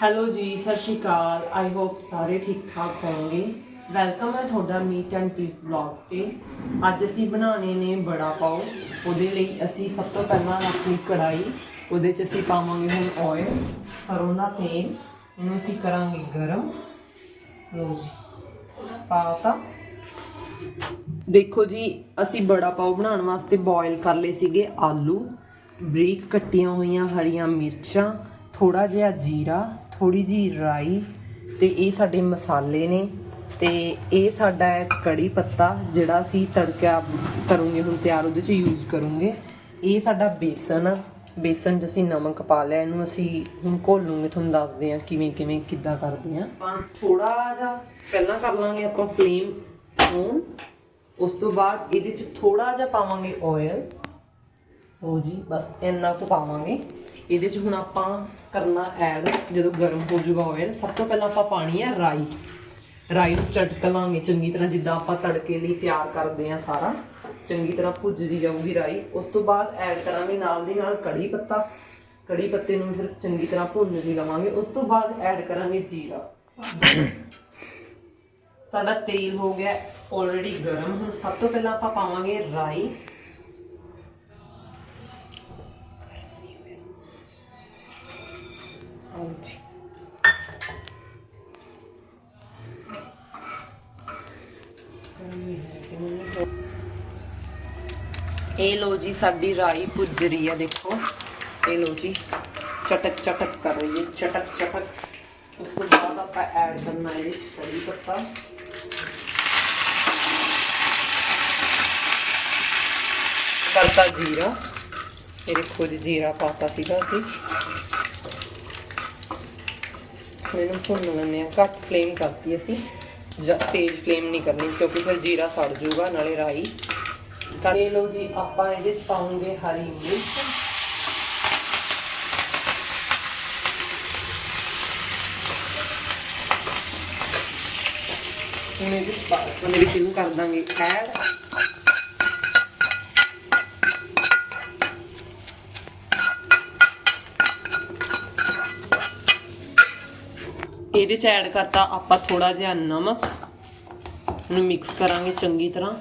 Hello ਜੀ, ਸਤਿ ਸ਼੍ਰੀ ਅਕਾਲ। I hope ਸਾਰੇ ਠੀਕ ਠਾਕ ਹੋਣਗੇ। ਵੈਲਕਮ ਹੈ ਤੁਹਾਡਾ ਮੀਟ ਐਂਡ ਟ੍ਰੀਟ ਵਲੌਗਸ ਤੇ। ਅੱਜ ਅਸੀਂ ਬਣਾਉਣੇ ਨੇ ਬੜਾ ਪਾਓ। ਉਹਦੇ ਲਈ ਅਸੀਂ ਸਭ ਤੋਂ ਪਹਿਲਾਂ ਆਪਣੀ ਕੜਾਈ ਉਹਦੇ 'ਚ ਅਸੀਂ ਪਾਵਾਂਗੇ ਹੁਣ ਆਇਲ ਸਰੋਂ ਦਾ ਤੇਲ, ਇਹਨੂੰ ਅਸੀਂ ਕਰਾਂਗੇ ਗਰਮ। ਲਓ ਜੀ ਪਾਤਾ ਦੇਖੋ ਜੀ, ਅਸੀਂ ਬੜਾ ਪਾਓ ਬਣਾਉਣ ਵਾਸਤੇ ਬੋਇਲ ਕਰ ਲਏ ਸੀਗੇ ਆਲੂ। ਬਰੀਕ ਕੱਟੀਆਂ ਹੋਈਆਂ ਹਰੀਆਂ ਮਿਰਚਾਂ ਥੋੜਾ ਜਿਹਾ ਜੀਰਾ ਥੋੜੀ ਜੀ ਰਾਈ ਤੇ ਇਹ ਸਾਡੇ ਮਸਾਲੇ ਨੇ ਤੇ ਇਹ ਸਾਡਾ ਹੈ ਕੜੀ ਪੱਤਾ ਜਿਹੜਾ ਅਸੀਂ ਤੜਕਾ ਕਰੂੰਗੇ ਹੁਣ ਤਿਆਰ ਉਹਦੇ ਚ ਯੂਜ਼ ਕਰੂੰਗੇ। ਇਹ ਸਾਡਾ ਬੇਸਨ ਆ। ਬੇਸਨ 'ਚ ਅਸੀਂ ਨਮਕ ਪਾ ਲਿਆ, ਇਹਨੂੰ ਅਸੀਂ ਹੁਣ ਘੋਲੂਗੇ ਤੁਹਾਨੂੰ ਦੱਸਦੇ ਹਾਂ ਕਿਵੇਂ ਕਿਵੇਂ, ਕਿੱਦਾਂ ਕਰਦੇ ਹਾਂ। ਬਸ ਥੋੜਾ ਜਿਹਾ ਪਹਿਲਾਂ ਕਰ ਲਾਂਗੇ ਆਪਾਂ ਫਲੇਮ ਔਨ ਉਸ ਤੋਂ ਬਾਅਦ ਇਹਦੇ ਚ ਥੋੜਾ ਜਿਹਾ ਪਾਵਾਂਗੇ ਆਇਲ ਹੋ ਜੀ, ਬਸ ਇੰਨਾ ਕੁ ਪਾਵਾਂਗੇ। ਇਹਦੇ ਚ ਹੁਣ ਆਪਾਂ ਕਰਨਾ ਐਡ ਜਦੋਂ ਗਰਮ ਹੋ ਜਾਊਗਾ ਆਇਲ ਸਭ ਤੋਂ ਪਹਿਲਾਂ ਆਪਾਂ ਪਾਣੀ ਹੈ ਰਾਈ। ਰਾਈ ਨੂੰ ਚਟਕ ਲਾਂਗੇ ਚੰਗੀ ਤਰ੍ਹਾਂ, ਜਿੱਦਾਂ ਆਪਾਂ ਤੜਕੇ ਲਈ ਤਿਆਰ ਕਰਦੇ ਆ ਸਾਰਾ, ਚੰਗੀ ਤਰ੍ਹਾਂ ਭੁੱਜਦੀ ਜਾਊਗੀ ਰਾਈ। ਉਸ ਤੋਂ ਬਾਅਦ ਐਡ ਕਰਾਂਗੇ ਨਾਲ ਦੀ ਨਾਲ ਕੜੀ ਪੱਤਾ। ਕੜੀ ਪੱਤੇ ਨੂੰ ਫਿਰ ਚੰਗੀ ਤਰ੍ਹਾਂ ਭੁੰਨ ਲਵਾਂਗੇ ਉਸ ਤੋਂ ਬਾਅਦ ਐਡ ਕਰਾਂਗੇ ਜੀਰਾ। ਸਾਡਾ ਤੇਲ ਹੋ ਗਿਆ ਆਲਰੇਡੀ ਗਰਮ। ਹੁਣ ਸਭ ਤੋਂ ਪਹਿਲਾਂ ਆਪਾਂ ਪਾਵਾਂਗੇ ਰਾਈ। ਆਓ ਜੀ। ਇਹ ਲੋ ਜੀ, ਸਾਡੀ ਰਾਈ ਭੁੱਜ ਰਹੀ ਹੈ ਦੇਖੋ। ਇਹ ਲੋ ਜੀ, ਚਟਕ ਚਟਕ ਕਰ ਰਹੀ ਹੈ, ਚਟਕ ਚਟਕ। ਉਸ ਤੋਂ ਬਾਅਦ ਆਪਾਂ ਐਡ ਕਰਨਾ ਹੈ ਵਿੱਚ ਕੜੀ ਪੱਤਾ। ਕਰਤਾ ਜੀਰਾ। ਇਹ ਦੇਖੋ ਜੀ, ਜੀਰਾ ਪਾਤਾ ਸੀਗਾ ਅਸੀਂ। ਇਹਨੂੰ ਭੁੰਨ ਲੈਂਦੇ ਆ ਘੱਟ ਫਲੇਮ ਕਰਤੀ ਅਸੀਂ ਜਾਂ ਤੇਜ਼ ਫਲੇਮ ਨਹੀਂ ਕਰਨੀ ਕਿਉਂਕਿ ਫਿਰ ਜੀਰਾ ਸੜ ਜਾਊਗਾ ਨਾਲੇ ਰਾਈ ਕਰੇ ਲਓ ਜੀ ਆਪਾਂ ਇਹਦੇ ਚ ਪਾਉਂਗੇ ਹਰੀ ਮਿਰਚ ਹੁਣ ਇਹਦੇ ਚ ਪਾ- ਉਹਦੇ ਵਿੱਚ ਇਹਨੂੰ ਕਰ ਦਾਂਗੇ ਐਡ ਇਹਦੇ ਚ ਐਡ ਕਰਤਾ ਆਪਾਂ ਥੋੜਾ ਜਿਹਾ ਨਮਕ। ਨੂੰ ਮਿਕਸ ਕਰਾਂਗੇ ਚੰਗੀ ਤਰ੍ਹਾਂ।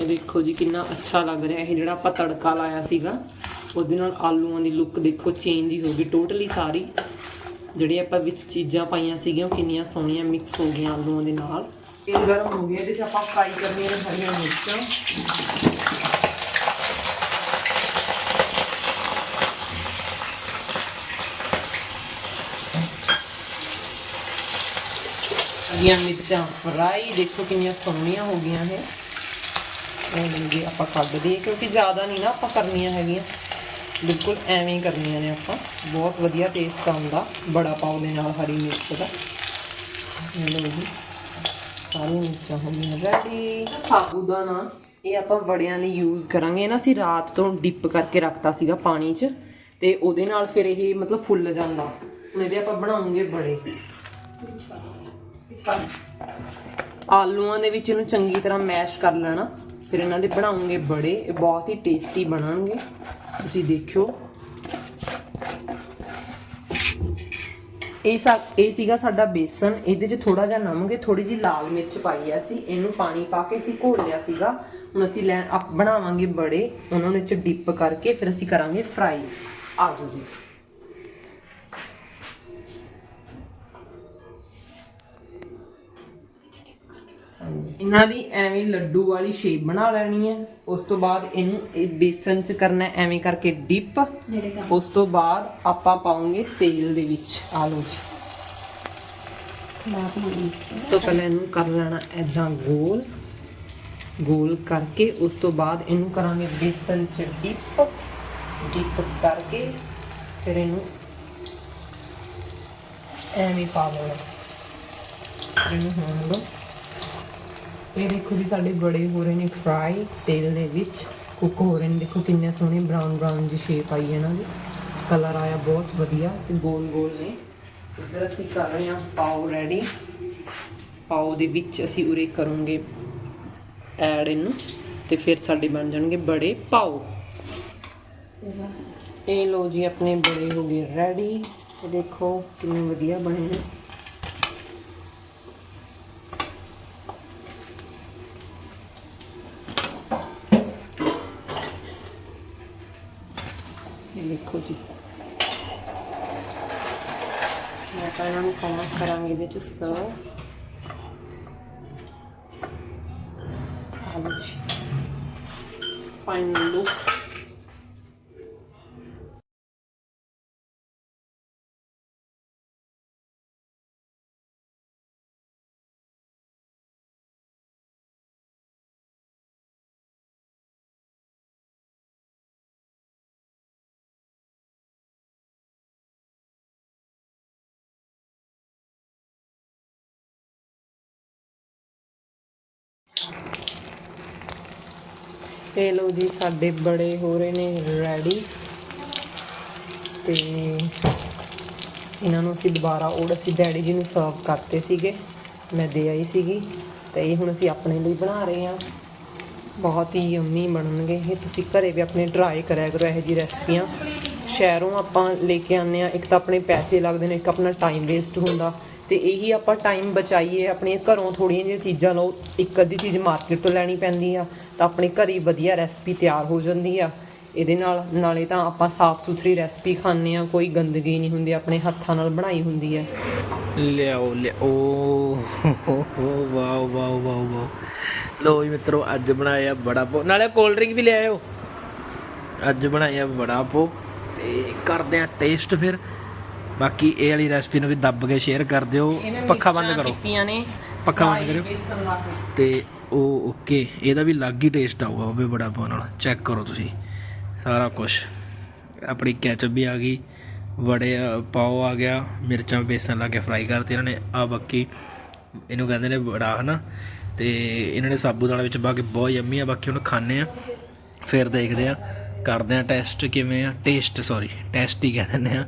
ਇਹ ਦੇਖੋ ਜੀ ਕਿੰਨਾ ਅੱਛਾ ਲੱਗ ਰਿਹਾ। ਇਹ ਜਿਹੜਾ ਆਪਾਂ ਤੜਕਾ ਲਾਇਆ ਸੀਗਾ, ਉਹਦੇ ਨਾਲ ਆਲੂਆਂ ਦੀ ਲੁੱਕ ਦੇਖੋ ਚੇਂਜ ਹੀ ਹੋ ਗਈ ਟੋਟਲੀ ਸਾਰੀ। ਜਿਹੜੀ ਆਪਾਂ ਵਿੱਚ ਚੀਜ਼ਾਂ ਪਾਈਆਂ ਸੀਗੀਆਂ, ਉਹ ਕਿੰਨੀਆਂ ਸੋਹਣੀਆਂ ਮਿਕਸ ਹੋ ਗਈਆਂ ਆਲੂਆਂ ਦੇ ਨਾਲ। ਇਹ ਗਰਮ ਹੋ ਗਿਆ, ਇਹਦੇ ਚ ਆਪਾਂ ਫਰਾਈ ਕਰਨੀਆਂ ਨੇ ਹਰੀਆਂ ਮਿਰਚਾਂ। ਹਰੀਆਂ ਮਿਰਚਾਂ ਫਰਾਈ ਦੇਖੋ ਕਿੰਨੀਆਂ ਸੋਹਣੀਆਂ ਹੋ ਗਈਆਂ ਇਹ। ਇਹ ਜੀ ਆਪਾਂ ਕੱਢ ਦਈਏ ਕਿਉਂਕਿ ਜ਼ਿਆਦਾ ਨਹੀਂ ਨਾ ਆਪਾਂ ਕਰਨੀਆਂ ਹੈਗੀਆਂ। ਬਿਲਕੁਲ ਐਵੇਂ ਹੀ ਕਰਨੀਆਂ ਨੇ ਆਪਾਂ। ਬਹੁਤ ਵਧੀਆ ਟੇਸਟ ਆਉਂਦਾ ਬੜਾ ਪਾਉ ਦੇ ਨਾਲ ਹਰੀ ਮਿਰਚ ਦਾ। ਇਹ ਜੀ, ਸਾਰੀਆਂ ਮਿਰਚਾਂ ਹੋ ਗਈਆਂ ਰੈਡੀ ਸਾਬੂਦਾਨਾ, ਇਹ ਆਪਾਂ ਬੜਿਆਂ ਲਈ ਯੂਜ਼ ਕਰਾਂਗੇ। ਨਾ ਅਸੀਂ ਰਾਤ ਤੋਂ ਡਿਪ ਕਰਕੇ ਰੱਖਤਾ ਸੀਗਾ ਪਾਣੀ 'ਚ, ਤੇ ਉਹਦੇ ਨਾਲ ਫਿਰ ਇਹ ਮਤਲਬ ਫੁੱਲ ਜਾਂਦਾ। ਹੁਣ ਇਹਦੇ ਆਪਾਂ ਬਣਾਉਂਗੇ ਬੜੇ। ਆਲੂਆਂ ਦੇ ਵਿੱਚ ਇਹਨੂੰ ਚੰਗੀ ਤਰ੍ਹਾਂ ਮੈਸ਼ ਕਰ ਲੈਣਾ। ਫਿਰ ਇਹਨਾਂ ਦੇ ਬਣਾਉਂਗੇ ਬੜੇ। ਇਹ ਬਹੁਤ ਹੀ ਟੇਸਟੀ ਬਣਨਗੇ। ਤੁਸੀਂ ਦੇਖਿਓ। ਇਹ ਸਾ ਇਹ ਸੀਗਾ ਸਾਡਾ ਬੇਸਨ। ਇਹਦੇ 'ਚ ਥੋੜਾ ਜਿਹਾ ਨਮਕ ਥੋੜੀ ਜਿਹੀ ਲਾਲ ਮਿਰਚ ਪਾਈ ਐ ਅਸੀਂ। ਇਹਨੂੰ ਪਾਣੀ ਪਾ ਕੇ ਅਸੀਂ ਘੋਲ ਲਿਆ ਸੀਗਾ। ਹੁਣ ਅਸੀਂ ਲੈ ਆਪ ਬਣਾਵਾਂਗੇ ਬੜੇ। ਉਹਨਾਂ ਨੂੰ ਚ ਡਿਪ ਕਰਕੇ ਫਿਰ ਅਸੀਂ ਕਰਾਂਗੇ ਫਰਾਈ ਆਜੋ ਜੀ। ਇਹਨਾਂ ਦੀ ਐਵੇਂ ਲੱਡੂ ਵਾਲੀ ਸ਼ੇਪ ਬਣਾ ਲੈਣੀ ਹੈ। ਉਸ ਤੋਂ ਬਾਅਦ ਇਹਨੂੰ ਇਹ ਬੇਸਨ ਚ ਕਰਨਾ ਹੈ ਐਵੇਂ ਕਰਕੇ ਡਿਪ ਉਸ ਤੋਂ ਬਾਅਦ ਆਪਾਂ ਪਾਉਂਗੇ ਤੇਲ ਦੇ ਵਿੱਚ। ਆਲੂ ਚ ਤੋਂ ਪਹਿਲਾਂ ਇਹਨੂੰ ਕਰ ਲੈਣਾ ਐਦਾਂ ਗੋਲ। ਗੋਲ ਕਰਕੇ ਉਸ ਤੋਂ ਬਾਅਦ ਇਹਨੂੰ ਕਰਾਂਗੇ ਬੇਸਨ ਚ ਡਿਪ ਡਿਪ ਕਰਕੇ ਫਿਰ ਇਹਨੂੰ ਐਵੇਂ ਪਾ ਲੈਣਾ। ਇਹਨੂੰ ਹੋਣ ਦੋ। ਇਹ ਦੇਖੋ ਜੀ, ਸਾਡੇ ਬੜੇ ਹੋ ਰਹੇ ਨੇ ਫਰਾਈ ਤੇਲ ਦੇ ਵਿੱਚ। ਕੁੱਕ ਹੋ ਰਹੇ ਨੇ। ਦੇਖੋ ਕਿੰਨੇ ਸੋਹਣੇ ਬਰਾਊਨ ਬਰਾਊਨ ਜੀ ਸ਼ੇਪ ਆਈ ਹੈ ਇਹਨਾਂ ਦੀ ਕਲਰ ਆਇਆ ਬਹੁਤ ਵਧੀਆ ਤੇ ਗੋਲ ਗੋਲ ਨੇ। ਇੱਧਰ ਅਸੀਂ ਕਰ ਰਹੇ ਹਾਂ ਪਾਓ ਰੈਡੀ ਪਾਓ ਦੇ ਵਿੱਚ ਅਸੀਂ ਉਰੇ ਕਰੂੰਗੇ ਐਡ ਇਹਨੂੰ ਤੇ ਫਿਰ ਸਾਡੇ ਬਣ ਜਾਣਗੇ ਬੜੇ ਪਾਓ। ਇਹ ਲੋ ਜੀ, ਆਪਣੇ ਬੜੇ ਹੋ ਗਏ ਰੈਡੀ ਤੇ ਦੇਖੋ ਕਿੰਨੇ ਵਧੀਆ ਬਣੇ ਨੇ। ਇਹ ਦੇਖੋ ਜੀ ਮੈਂ ਤਾਂ ਇਹਨਾਂ ਨੂੰ ਖਾਣਾ ਕਰਾਂਗੇ ਇਹਦੇ ਚ ਸਰਵ ਆਲੂ ਜੀ ਫਾਈਨਲ ਲੁੱਕ ਇਹ ਲੋ ਜੀ, ਸਾਡੇ ਬੜੇ ਹੋ ਰਹੇ ਨੇ ਰੈਡੀ ਤੇ ਇਹਨਾਂ ਨੂੰ ਅਸੀਂ ਦੁਬਾਰਾ ਉਹ ਅਸੀਂ ਡੈਡੀ ਜੀ ਨੂੰ ਸਰਵ ਕਰਤੇ ਸੀਗੇ। ਮੈਂ ਦੇ ਆਈ ਸੀਗੀ ਤੇ ਇਹ ਹੁਣ ਅਸੀਂ ਆਪਣੇ ਲਈ ਬਣਾ ਰਹੇ ਹਾਂ। ਬਹੁਤ ਹੀ ਯੰਮੀ ਬਣਨਗੇ। ਇਹ ਤੁਸੀਂ ਘਰੇ ਵੀ ਆਪਣੇ ਟਰਾਈ ਕਰਿਆ ਕਰੋ ਇਹੋ ਜਿਹੀ ਰੈਸਪੀਆਂ। ਸ਼ਹਿਰੋਂ ਆਪਾਂ ਲੈ ਕੇ ਆਉਂਦੇ ਆ ਇੱਕ ਤਾਂ ਆਪਣੇ ਪੈਸੇ ਲੱਗਦੇ ਨੇ, ਇੱਕ ਆਪਣਾ ਟਾਈਮ ਵੇਸਟ ਹੁੰਦਾ। ਤੇ ਇਹੀ ਆਪਾਂ ਟਾਈਮ ਬਚਾਈਏ ਆਪਣੀਆਂ ਘਰੋਂ ਥੋੜੀਆਂ ਜਿਹੀਆਂ ਚੀਜ਼ਾਂ ਲਓ, ਇੱਕ ਅੱਧੀ ਚੀਜ਼ ਮਾਰਕੀਟ ਤੋਂ ਲੈਣੀ ਪੈਂਦੀ ਆ, ਤਾਂ ਆਪਣੇ ਘਰ ਹੀ ਵਧੀਆ ਰੈਸਪੀ ਤਿਆਰ ਹੋ ਜਾਂਦੀ ਆ। ਇਹਦੇ ਨਾਲ, ਨਾਲੇ ਤਾਂ ਆਪਾਂ ਸਾਫ਼ ਸੁਥਰੀ ਰੈਸਪੀ ਖਾਂਦੇ ਆ, ਕੋਈ ਗੰਦਗੀ ਨਹੀਂ ਹੁੰਦੀ, ਆਪਣੇ ਹੱਥਾਂ ਨਾਲ ਬਣਾਈ ਹੁੰਦੀ ਹੈ ਲਿਆਓ ਲਿਆਓ ਵਾਓ ਵਾਓ ਵਾਓ ਵਾਓ। ਲੋ ਜੀ ਮਿੱਤਰੋ, ਅੱਜ ਬਣਾਇਆ ਬੜਾ ਪੋ ਨਾਲੇ ਕੋਲਡ ਡਰਿੰਕ ਵੀ ਲੈ ਆਇਓ ਅੱਜ ਬਣਾਇਆ ਬੜਾ ਪੋ, ਤੇ ਕਰਦੇ ਆ ਟੇਸਟ ਫਿਰ। ਬਾਕੀ ਇਹ ਵਾਲੀ ਰੈਸਪੀ ਨੂੰ ਵੀ ਦੱਬ ਕੇ ਸ਼ੇਅਰ ਕਰ ਦਿਓ। ਪੱਖਾ ਬੰਦ ਕਰੋ। ਕੀਤੀਆਂ ਨੇ। ਪੱਖਾ ਬੰਦ ਕਰਿਓ। ਬੇਸਣ। ਤੇ ਉਹ ਓਕੇ ਇਹਦਾ ਵੀ ਅਲੱਗ ਹੀ ਟੇਸਟ ਆਊਗਾ ਉਹ ਵੀ ਬੜਾ ਪਾਉ ਨਾਲ ਚੈੱਕ ਕਰੋ ਤੁਸੀਂ। ਸਾਰਾ ਕੁਝ ਆਪਣੀ ਕੈਚਅਪ ਵੀ ਆ ਗਈ। ਵੜੇ ਪਾਓ ਆ ਗਿਆ। ਮਿਰਚਾਂ ਬੇਸਨ ਲਾ ਕੇ ਫਰਾਈ ਕਰਤੇ ਇਹਨਾਂ ਨੇ। ਆ ਬਾਕੀ ਇਹਨੂੰ ਕਹਿੰਦੇ ਨੇ ਬੜਾ ਹਨਾ? ਤੇ ਇਹਨਾਂ ਨੇ ਸਾਬੂਦਾਨਾ ਵਿੱਚ ਪਾ ਕੇ ਬਹੁਤ ਯੰਮੀ ਆ। ਬਾਕੀ ਹੁਣ ਖਾਣੇ ਆ। ਫਿਰ ਦੇਖਦੇ ਆ। ਕਰਦੇ ਆ ਟੈਸਟ ਕਿਵੇਂ ਆ? ਟੇਸਟ ਸੌਰੀ ਟੈਸਟ ਹੀ ਕਹਿ ਦਿੰਦੇ ਆ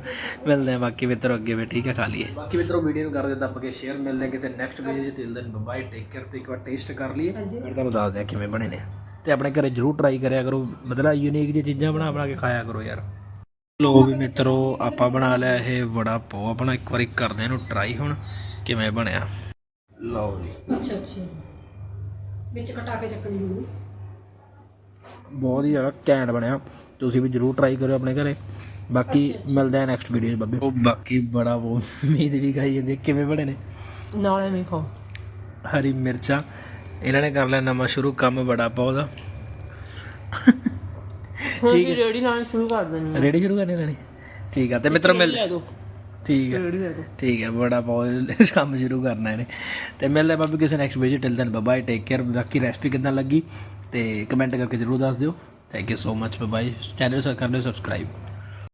ਮਿਲਦੇ ਆ ਬਾਕੀ ਮਿੱਤਰੋ ਅੱਗੇ ਵੀ ਠੀਕ ਹੈ ਖਾ ਲਈਏ। ਬਾਕੀ ਮਿੱਤਰੋ ਵੀਡੀਓ ਨੂੰ ਕਰ ਦਿਓ ਦੱਬ ਕੇ ਸ਼ੇਅਰ ਮਿਲਦੇ ਆ ਕਿਸੇ ਨੈਕਸਟ ਵੀਡੀਓ 'ਚ। ਤਿਲ ਦਿਨ ਬਾਏ ਟੇਕ ਕੇਅਰ ਤੇ ਇੱਕ ਵਾਰ ਟੇਸਟ ਕਰ ਲਈਏ। ਫਿਰ ਤੁਹਾਨੂੰ ਦੱਸਦੇ ਆ ਕਿਵੇਂ ਬਣੇ ਨੇ। ਤੇ ਆਪਣੇ ਘਰੇ ਜਰੂਰ ਟਰਾਈ ਕਰਿਆ ਕਰੋ। ਮਤਲਬ ਯੂਨੀਕ ਜਿਹੀ ਚੀਜ਼ਾਂ ਬਣਾ ਬਣਾ ਕੇ ਖਾਇਆ ਕਰੋ ਯਾਰ। ਲੋ ਵੀ ਮਿੱਤਰੋ ਆਪਾਂ ਬਣਾ ਲਿਆ ਇਹ ਵੜਾ ਪਾਓ। ਆਪਣਾ ਇੱਕ ਵਾਰੀ ਕਰਦੇ ਆ ਇਹਨੂੰ ਟਰਾਈ ਹੁਣ ਕਿਵੇਂ ਬਣਿਆ। ਲਓ ਜੀ। ਅੱਛਾ ਅੱਛਾ। ਵਿੱਚ ਕਟਾ ਕੇ ਚੱਕਣੀ ਹੋਊ। ਬਹੁਤ ਹੀ ਜ਼ਿਆਦਾ ਘੈਂਟ ਬਣਿਆ। ਤੁਸੀਂ ਵੀ ਜਰੂਰ ਟਰਾਈ ਕਰਿਓ ਆਪਣੇ ਘਰੇ। ਬਾਕੀ ਮਿਲਦੇ ਆ ਨੈਕਸਟ ਵੀਡੀਓ 'ਚ ਬੱਬੇ। ਉਹ ਬਾਕੀ ਬੜਾ ਉਹ ਉਮੀਦ ਵੀ ਖਾਈ ਜਾਂਦੀ ਹੈ। ਕਿਵੇਂ ਬਣੇ ਨੇ? ਨਾਲੇ ਨਹੀਂ ਖਾਓ। ਹਰੀ ਮਿਰਚਾਂ। ਇਹਨਾਂ ਨੇ ਕਰ ਲਿਆ ਨਵਾਂ ਸ਼ੁਰੂ ਕੰਮ ਬੜਾ ਪਾਓ ਦਾ ਹੁਣ ਵੀ ਰੇੜੀ ਲਾਉਣੀ ਸ਼ੁਰੂ ਕਰ ਦੇਣੀ ਰੇਡੀ ਸ਼ੁਰੂ ਕਰਨੀ ਲੈਣੀ? ਠੀਕ ਆ ਤੇ ਮਿੱਤਰੋ ਮਿਲ ਲੈ ਦੋ। ਠੀਕ ਹੈ ਰੇੜੀ ਲੈ ਦੋ। ਠੀਕ ਹੈ ਬੜਾ ਬਹੁਤ ਕੰਮ ਸ਼ੁਰੂ ਕਰਨਾ ਇਹਨੇ। ਤੇ ਮਿਲਦੇ ਬਾਬੂ ਕਿਸੇ next video till then bye take care ਬਾਕੀ ਰੈਸਪੀ ਕਿਦਾਂ ਲੱਗੀ? ਤੇ ਕਮੈਂਟ ਕਰਕੇ ਜਰੂਰ ਦੱਸ ਦਿਓ। Thank you so much bye channel subscribe ਕਰ ਲਿਓ ਸਬਸਕ੍ਰਾਈਬ